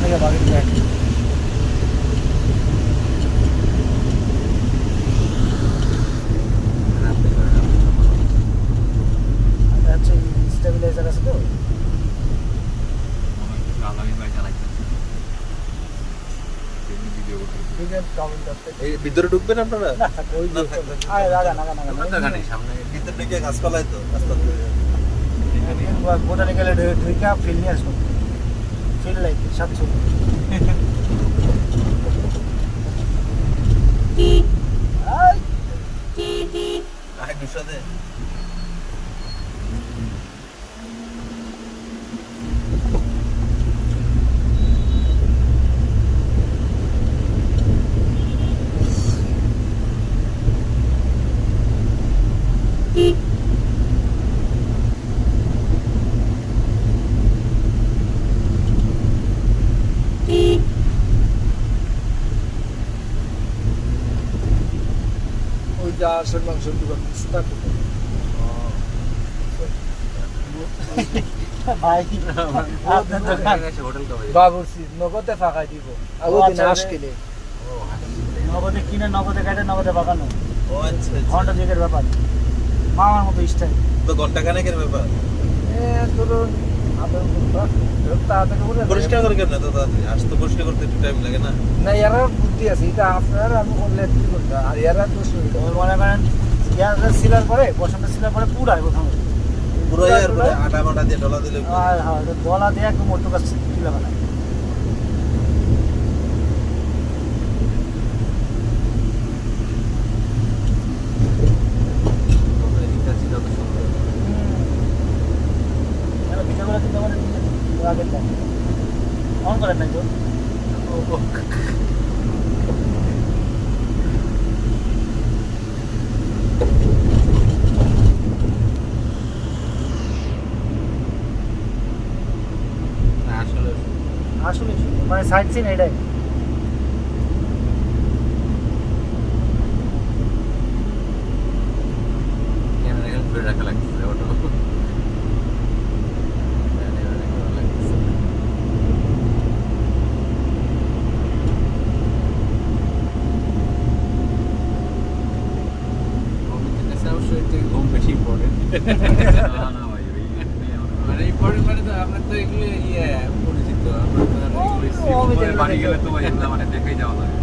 থেকে বাগের এটা স্টেবিলাইজার আছে তো? ভিতরে ঢুকবেন আপনারা? ভিতরে ঢুকে গাছপালায় তো রাস্তা বোটানিক্যালে ঢুকে ফিল নিয়ে আসব। trên lệch Samsung Ay, no sé de... Beep. মাংসের দোকান সুতা ভাই আপনার দোকান বাবুর্চি নগদে ফাঁকাই দিব। দিন হাঁস কিনে নগদে কিনে নগদে কাটে নগদে ও আচ্ছা আচ্ছা। ঘণ্টা দিকের ব্যাপার। মামার মতো স্টাইল তো ঘণ্টা খানেকের ব্যাপার? এ ধরুন পরিষ্কার করে কেন এত তাড়াতাড়ি আসতে তো পরিষ্কার করতে একটু টাইম লাগে না। না এরা বুদ্ধি আছে এটা আপনার আমি করলে কি ঘণ্টা আর এরা দোষ মনে করেন ইয়ারটা সিলার পরে বসন্ত সিলার পরে পুরা প্রথমে। পুরো আটা মাটা দিয়ে ডলা দিলে হ্যাঁ হ্যাঁ গলা দিয়ে একদম মোটু কাজ তুলে ফেলায় আগের অন করেন নাই তো আসলে আসলে মানে সাইড সিন এটাই। ঘুম বেশি ইম্পর্টেন্ট মানে ইম্পর্টেন্ট মানে তো আপনার তো এগুলো ইয়ে পরিচিত আপনার তো। আর এগুলো ও, আমি পরে যেগুলো বাড়ি গেলে তো মানে দেখেই যাওয়া লাগে।